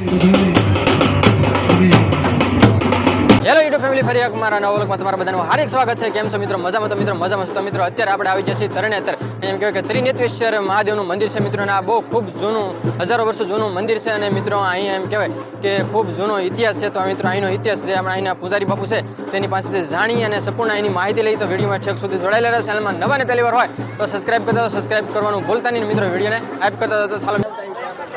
Hello YouTube family ફરી એક મારા નવા વ્લોગમાં તમારા બધાનું હાર્દિક સ્વાગત છે. કેમ છો મિત્રો? મજામાં તો મિત્રો, મજામાં છો તો મિત્રો? અત્યારે આપણે આવી જશે તરણેતર. એમ કહેવાય કે ત્રિનેત્રેશ્વર મહાદેવનું મંદિર છે મિત્રો, અને આ બહુ ખૂબ જૂનું, હજારો વર્ષો જૂનું મંદિર છે. અને મિત્રો, અહીંયા એમ કહેવાય કે ખૂબ જૂનો ઇતિહાસ છે. તો મિત્રો, અહીંનો ઇતિહાસ જે આપણે અહીંના પૂજારી બાપુ છે, તેની પાસેથી જાણી અને સંપૂર્ણ અહીંની માહિતી લઈ તો વિડીયોમાં છેક સુધી જોડાયેલા રહો. ચેનલમાં નવા ને પહેલી વાર હોય તો સબસ્ક્રાઇબ કરતા તો સબસ્ક્રાઇબ કરવાનું ભૂલતા નહીં. મિત્રો, વિડીયોને આપ કરતા તો ચાલો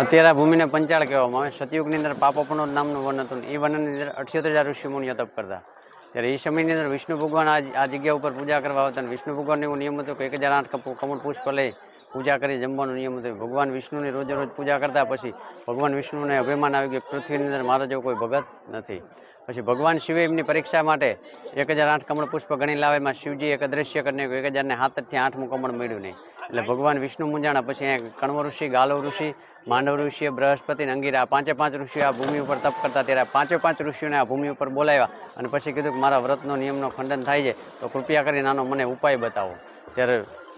અત્યારે આ ભૂમિને પંચાળ કહેવામાં આવે. સતયુગની અંદર પાપોપણો નામનું વન હતું એ વનની અંદર અઠ્યોતેર હજાર ઋષિ મુનિઓ તપ કરતા. ત્યારે એ સમયની અંદર વિષ્ણુ ભગવાન આ આ જગ્યા ઉપર પૂજા કરવા આવતા વિષ્ણુ ભગવાનનો એવો નિયમ હતો કે એક હજાર આઠ કમળ પુષ્પ લઈ પૂજા કરી જમવાનો નિયમ હતો. ભગવાન વિષ્ણુની રોજે રોજ પૂજા કરતા પછી ભગવાન વિષ્ણુને અભિમાન આવી ગયું પૃથ્વીની અંદર મારો જેવો કોઈ ભગત નથી. પછી ભગવાન શિવે એમની પરીક્ષા માટે એક હજાર આઠ કમળ પુષ્પ ગણી લાવે, એમાં શિવજી એક અદ્રશ્ય કરીને એક હજારને હાથથી આઠમું કમળ મળ્યું નહીં. એટલે ભગવાન વિષ્ણુ મુંજાણા પછી અહીંયા કણવ ઋષિ ગાલવ ઋષિ, માંડવ ઋષિએ બૃહસ્પતિ અંગીરા પાંચે પાંચ ઋષિઓ આ ભૂમિ ઉપર તપ કરતા ત્યારે પાંચે પાંચ ઋષિઓને આ ભૂમિ ઉપર બોલાવ્યા અને પછી કીધું કે મારા વ્રતનો નિયમનો ખંડન થાય છે, તો કૃપયા કરીને આનો મને ઉપાય બતાવો. ત્યારે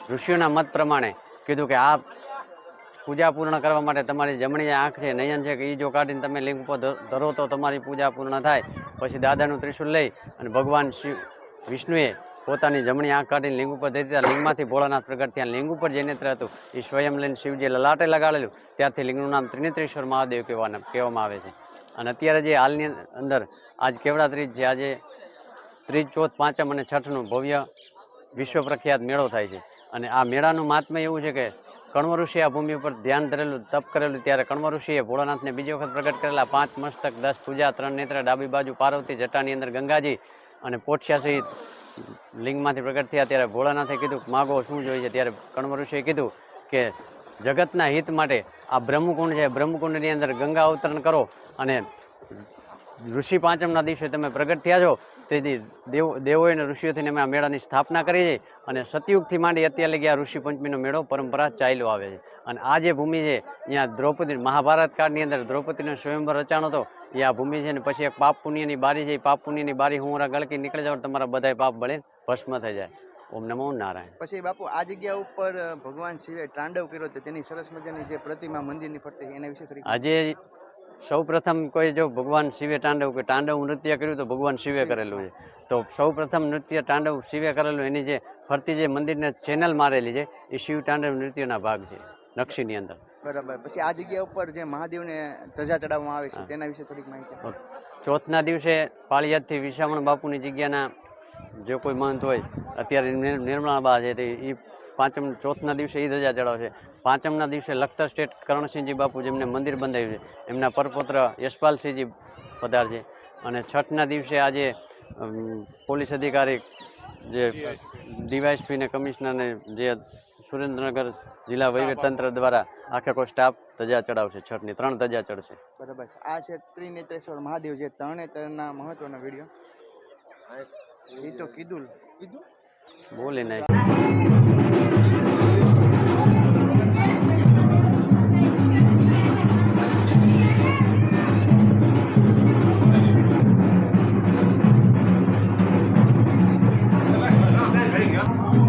ઋષિઓના મત પ્રમાણે કીધું કે આ પૂજા પૂર્ણ કરવા માટે તમારી જમણી આંખ છે, નયન છે, કે એ જો કાઢીને તમે લિંગ ઉપર ધરો તો તમારી પૂજા પૂર્ણ થાય. પછી દાદાનું ત્રિશુલ લઈ અને ભગવાન શિવ વિષ્ણુએ પોતાની જમણી આંખ કાઢીને લિંગ ઉપર દઈ ત્યાં લિંગમાંથી ભોળાનાથ પ્રગટ થયા. લિંગ ઉપર જે નેત્ર હતું. એ સ્વયં લઈને શિવજી લલાટે લગાડેલું. ત્યારથી લિંગનું નામ ત્રિનેત્રેશ્વર મહાદેવ કહેવાના કહેવામાં આવે છે. અને અત્યારે જે હાલની અંદર આજ કેવડા ત્રીજ છે, આજે ત્રીજ, ચોથ, પાંચમ અને છઠનું ભવ્ય વિશ્વ પ્રખ્યાત મેળો થાય છે. અને આ મેળાનું મહાત્મ્ય એવું છે કે કણવ ઋષિએ આ ભૂમિ ઉપર ધ્યાન ધરેલું, તપ કરેલું, ત્યારે કણવ ઋષિએ ભોળાનાથને બીજી વખત પ્રગટ કરેલા પાંચ મસ્તક, દસ પૂજા, ત્રણ નેત્ર, ડાબી બાજુ પાર્વતી જટાની અંદર ગંગાજી અને પોઠિયા સહિત લિંગમાંથી પ્રગટ થયા ત્યારે ભોળાનાથે કીધું, માગો, શું જોઈએ? ત્યારે કણવ ઋષિએ કીધું કે, જગતના હિત માટે આ બ્રહ્મકુંડ છે. બ્રહ્મકુંડની અંદર ગંગા અવતરણ કરો અને ઋષિ પાંચમના દિવસે તમે પ્રગટ થયા છો. તેથી દેવ, દેવોએ અને ઋષિઓથી અમે આ મેળાની સ્થાપના કરી છે અને સતયુગથી માંડી અત્યારે લગી આ ઋષિ પંચમીનો મેળો પરંપરા ચાલ્યો આવે છે. અને આ જે ભૂમિ છે અહીંયા દ્રૌપદી મહાભારત કાળની અંદર દ્રૌપદીનો સ્વયંવર રચાણો હતો એ આ ભૂમિ છે ને પછી એક પાપ પુણ્યની બારી છે એ પાપ પુણ્યની બારી હું ગળકી નીકળી જાઉં તમારા બધાય પાપ ભળે ભસ્મ થઈ જાય. ઓમ નમો નારાયણ. પછી બાપુ આ જગ્યા ઉપર ભગવાન શિવે તાંડવ કર્યો હતો તેની સરસ મજાની જે પ્રતિમા મંદિરની ફરતે એના વિશે આજે સૌ પ્રથમ કોઈ જો ભગવાન શિવે તાંડવ કે તાંડવ નૃત્ય કર્યું તો ભગવાન શિવે કરેલું છે. તો સૌ પ્રથમ નૃત્ય તાંડવ શિવે કરેલું એની જે ફરતી જે મંદિરને ચેનલ મારેલી છે એ શિવ તાંડવ નૃત્યના ભાગ છે. નકશીની અંદર. બરાબર. પછી આ જગ્યા ઉપર જે મહાદેવને ધજા ચડાવવામાં આવે છે તેના વિશે થોડીક માહિતી ચોથના દિવસે પાળિયાદથી વિશામણ બાપુની જગ્યાના જે કોઈ મહંત હોય અત્યારે નિર- નિર્મળાબા છે તે એ પાંચમ ચોથના દિવસે એ ધજા ચડાવશે. પાંચમના દિવસે લખતર સ્ટેટ કરણસિંહજી બાપુ જેમને મંદિર બંધાવ્યું છે એમના પરપુત્ર યશપાલસિંહજી પધારશે અને છઠના દિવસે આજે પોલીસ અધિકારી જે ડીવાયસપી ને કમિશનરને જે સુરેન્દ્રનગર જિલ્લા વહીવટતંત્ર દ્વારા આખે કોઈ સ્ટાફ ધજા ચડાવશે. છઠની ત્રણ ધજા ચડશે. બરાબર આ છે ત્રિનેત્રેશ્વર મહાદેવ જે તરણેતરના મહત્વનો વીડિયો એ તો કીધું કીધું બોલી નાખ બધાને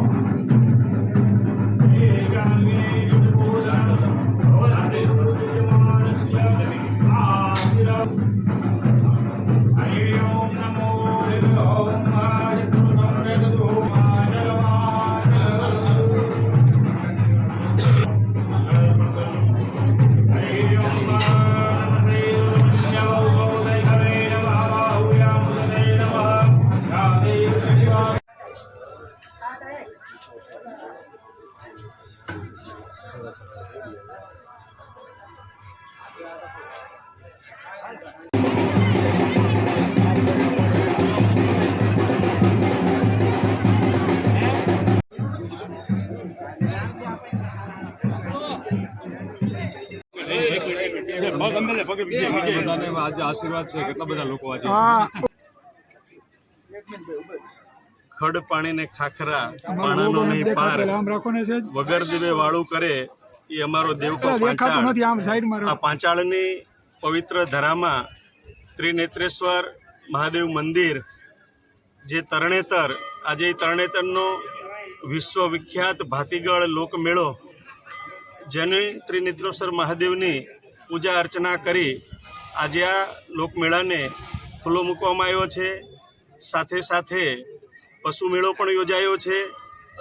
આજે આશીર્વાદ છે. કેટલા બધા લોકો આજે ખડ પાણી ને ખાખરા પાણાનો નહીં પાર વગર દીવે વાળું કરે એ અમારો દેવકો પાંચાળ. આ પાંચાળની પવિત્ર ધરામાં ત્રિનેત્રેશ્વર મહાદેવ મંદિર જે તરણેતર, આજે તરણેતરનો વિશ્વવિખ્યાત ભાતીગળ લોકમેળો, જેની ત્રિનેત્રેશ્વર મહાદેવની પૂજા અર્ચના કરી આજે આ લોકમેળાને ખુલ્લો મૂકવામાં આવ્યો છે. સાથે સાથે પશુ મેળો પણ યોજાયો છે.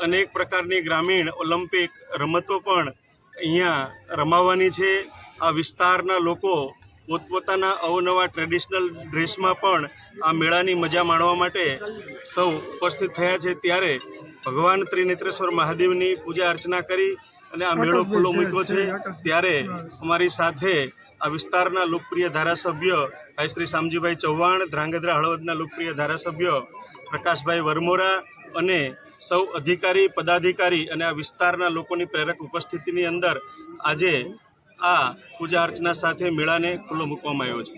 અનેક પ્રકારની ગ્રામીણ ઓલિમ્પિક રમતો પણ અહીંયા રમાવાની છે. આ વિસ્તારના લોકો પોતપોતાના અવનવા ટ્રેડિશનલ ડ્રેસમાં પણ આ મેળાની મજા માણવા માટે સૌ ઉપસ્થિત થયા છે. ત્યારે ભગવાન ત્રિનેત્રેશ્વર મહાદેવની પૂજા અર્ચના કરી અને આ મેળો ખુલ્લો મૂક્યો છે ત્યારે અમારી સાથે આ વિસ્તારના લોકપ્રિય ધારાસભ્ય ભાઈ શ્રી શામજીભાઈ ચૌહાણ ધ્રાંગધ્રા હળવદના લોકપ્રિય ધારાસભ્ય પ્રકાશભાઈ વરમોરા અને સૌ અધિકારી પદાધિકારી અને આ વિસ્તારના લોકોની પ્રેરક ઉપસ્થિતિની અંદર આજે આ પૂજા અર્ચના સાથે મેળાને ખુલ્લો મૂકવામાં આવ્યો છે.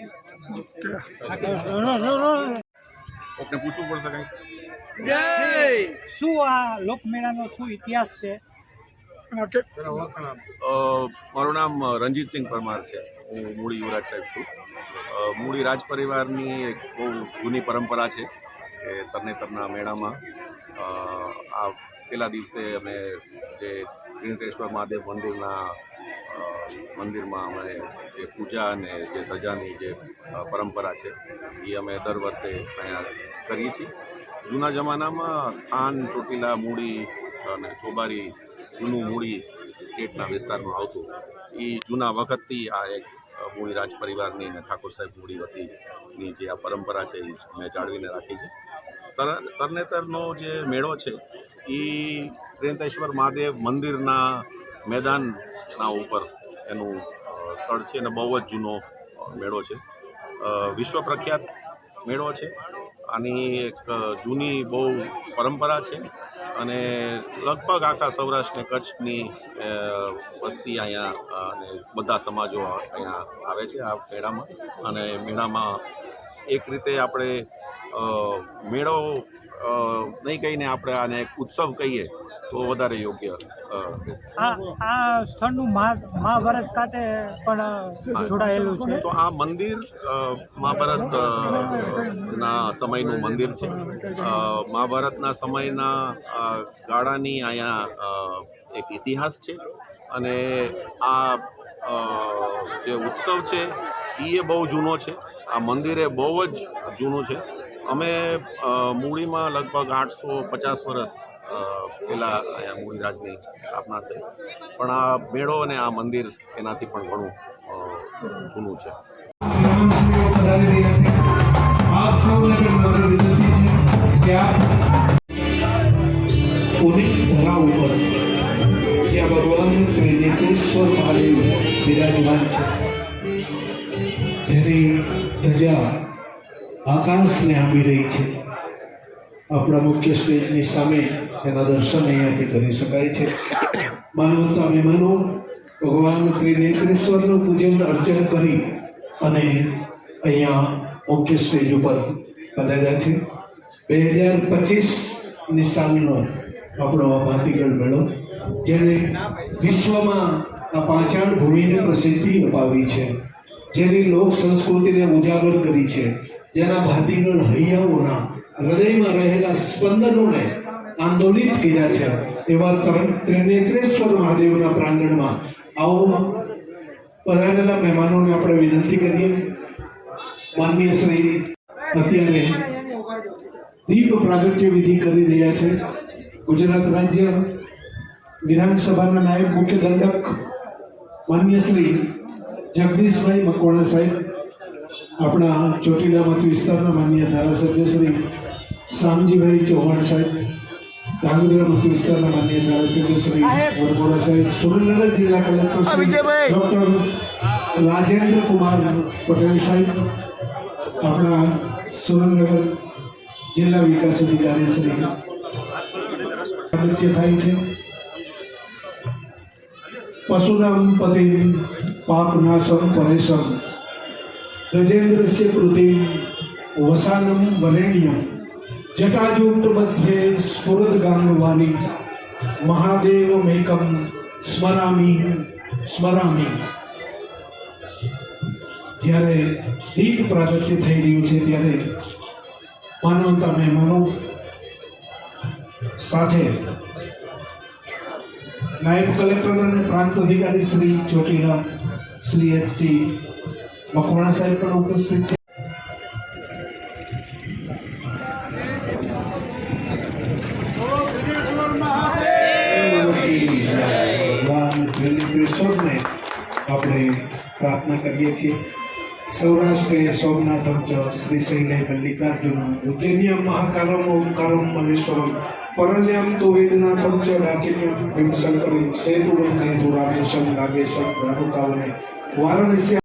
ઓકે પૂછવું પડશે કંઈ શું આ લોકમેળાનો શું ઇતિહાસ છે? મારું નામ રણજીતસિંહ પરમાર છે. હું મૂળી યુવરાજ સાહેબ છું. મૂળી રાજ પરિવારની એક બહુ જૂની પરંપરા છે કે તરણેતરના મેળામાં આ પહેલા દિવસે અમે જે ત્રિનેત્રેશ્વર મહાદેવ મંદિરના મંદિરમાં અમે જે પૂજા અને જે ધજાની જે પરંપરા છે, એ અમે દર વર્ષે અહીંયા કરીએ છીએ. જૂના જમાનામાં થાન, ચોટીલા, મૂડી અને ચોબારી, જૂનું મૂડી સ્ટેટના વિસ્તારમાં આવતું. એ જૂના વખતથી આ એક મૂળી રાજ પરિવારની અને ઠાકોર સાહેબ મૂડી વતીની જે આ પરંપરા છે, એ મેં જાળવીને રાખી છે. તર, તરણેતરનો જે મેળો છે એ ત્રિનેત્રેશ્વર મહાદેવ મંદિરના મેદાનના ઉપર એનું સ્થળ છે અને બહુ જ જૂનો મેળો છે. વિશ્વ પ્રખ્યાત મેળો છે. આની એક જૂની બહુ પરંપરા છે અને લગભગ આખા સૌરાષ્ટ્ર ને કચ્છની વસ્તી અહીંયા અને બધા સમાજો અહીંયા આવે છે આ મેળામાં. અને મેળામાં એક રીતે આપણે મેળો નહીં કહીને આપણે આને એક ઉત્સવ કહીએ તો વધારે યોગ્ય. આ સ્થળનું મહાભારત ખાતે પણ જોડાયેલું છે. તો આ મંદિર મહાભારત ના સમયનું મંદિર છે. મહાભારતના સમયના ગાળાની અહીંયા એક ઇતિહાસ છે. અને આ જે ઉત્સવ છે એ બહુ જૂનો છે. આ મંદિરે બહુ જ જૂનું છે. અમે મૂળીમાં લગભગ આઠસો પચાસ વર્ષ પહેલાં અહીંયા મૂળીરાજની સ્થાપના થઈ. પણ આ મેળો અને આ મંદિર એનાથી પણ ઘણું જૂનું છે. બિરાજમાન છે. ધજા આકાશને આંબી રહી છે. આપણા મુખ્ય સ્ટેજની સામે એના દર્શન અહીંયાથી કરી શકાય છે. માનવતા મહેમાનો ભગવાન ત્રિનેત્રેશ્વરનું પૂજન અર્ચન કરી અને અહીંયા મુખ્ય સ્ટેજ ઉપર પધાર્યા છે. બે હજાર પચીસની સાલનો આપણો ભાતીગઢ મેળો જેને વિશ્વમાં આ પાચાણ ભૂમિને પ્રસિદ્ધિ અપાવી છે. જેની લોક સંસ્કૃતિને ઉજાગર કરી છે, જેના ભાતીગળ હૈયાઓના હૃદયમાં રહેલા સ્પંદનોને આંદોલિત કર્યા છે, એવા તર- ત્રિનેત્રેશ્વર મહાદેવના પ્રાંગણમાં આવો પધારેલા મહેમાનોને આપણે વિનંતી કરીએ. માનનીય શ્રી અત્યારે દીપ પ્રાગટ્ય વિધિ કરી રહ્યા છે. ગુજરાત રાજ્ય વિધાનસભાના નાયબ મુખ્ય દંડક માનનીય શ્રી જગદીશભાઈ મકવાણા સાહેબ આપણા ચોટીલા મત વિસ્તારના માન્ય ધારાસભ્ય શ્રી શામજીભાઈ ચૌહાણ સાહેબ ધાંગધ્રા મત વિસ્તારના માનનીય ધારાસભ્ય શ્રી વરમોડા સાહેબ સુરેન્દ્રનગર જિલ્લા કલેક્ટર શ્રી ડૉક્ટર રાજેન્દ્ર કુમાર પટેલ સાહેબ આપણા સુરેન્દ્રનગર જિલ્લા વિકાસ અધિકારી શ્રી નૃત્ય થાય છે. પશુરામ પતિમ પાપનાશમ પરેશમ ગજેન્દ્રસ્ય કૃતિમ વસાનમ વરેણ્યમ જટાજૂટ મધ્યે સ્ફુરદ ગાંગવાલી મહાદેવમેકમ સ્મરામી સ્મરામી જ્યારે દીપ પ્રાગટ્ય થઈ રહ્યું છે ત્યારે માનવતા મહેમાનો સાથે નાયબ કલેક્ટર અને પ્રાંત અધિકારી શ્રી ચોટીલા શ્રી એચ ટી મકવાણા સાહેબ પણ ઉપસ્થિત છે. આપણે પ્રાર્થના કરીએ છીએ. સૌરાષ્ટ્રે સોમનાથમ ચ શ્રીશૈલે મલ્લિકાર્જુન ઉજ્જૈન્યમ મહાકાલમ ઓમકારમ મલેશ્વરમ પરલ્યમ તુ વેદનાથમ ચ ડાકિન્યમ ભીમશંકરમ સેતુ વંદે તુ રામેશમ નાગેશમ દારુકાવને વારાણસી